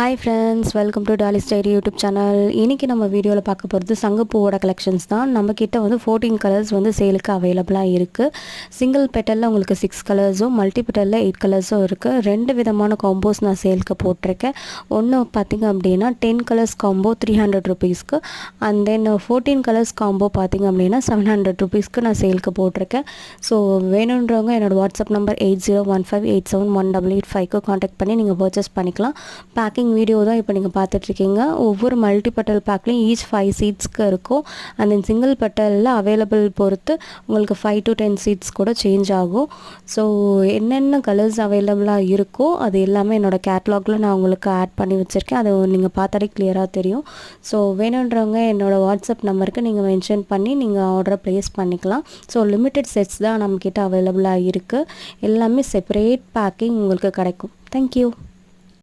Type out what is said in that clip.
Hi friends welcome to Dolly's diary YouTube channel இன்றைக்கி நம்ம வீடியோவில் பார்க்க போகிறது சங்கப்பூவோட கலெக்ஷன்ஸ் தான். நம்மக்கிட்ட வந்து ஃபோர்டீன் கலர்ஸ் வந்து சேலுக்கு அவைலபிளாக இருக்குது சிங்கிள் பெட்டலில் உங்களுக்கு சிக்ஸ் கலர்ஸும் மல்டி பெட்டலில் எயிட் கலர்ஸும் இருக்குது ரெண்டு விதமான காம்போஸ் நான் சேலுக்கு போட்டிருக்கேன். ஒன்று பார்த்திங்க அப்படின்னா ten colours combo three hundred ருபீஸ்க்கு and then fourteen colours combo பார்த்திங்க அப்படின்னா செவன் ஹண்ட்ரட் ருபீஸ்க்கு நான் சேலுக்கு போட்டிருக்கேன். ஸோ வேணுன்றவங்க என்னோடய WhatsApp number eight zero one five eight seven one double eight ஃபைவ்க்கு காண்டாக்ட் பண்ணி நீங்கள் பர்ச்சேஸ் பண்ணிக்கலாம். பேக்கிங் வீடியோ தான் இப்போ நீங்கள் பார்த்துட்ருக்கீங்க. ஒவ்வொரு மல்டி பட்டல் பேக்லேயும் ஈச் ஃபைவ் சீட்ஸ்க்கு இருக்கும். அண்ட் தென் சிங்கிள் பட்டலில் அவைலபிள் பொறுத்து உங்களுக்கு ஃபைவ் டு டென் சீட்ஸ் கூட சேஞ்ச் ஆகும். ஸோ என்னென்ன கலர்ஸ் அவைலபிளாக இருக்கோ அது எல்லாமே என்னோடய கேட்லாகில் நான் உங்களுக்கு ஆட் பண்ணி வச்சுருக்கேன். அதை நீங்கள் பார்த்தாலே கிளியராக தெரியும். ஸோ வேணுன்றவங்க என்னோடய வாட்ஸ்அப் நம்பருக்கு நீங்கள் மென்ஷன் பண்ணி நீங்கள் ஆர்டரை ப்ளேஸ் பண்ணிக்கலாம். ஸோ லிமிட்டெட் செட்ஸ் தான் நம்மக்கிட்ட அவைலபிளாக இருக்குது எல்லாமே செப்பரேட் பேக்கிங் உங்களுக்கு கிடைக்கும். தேங்க்யூ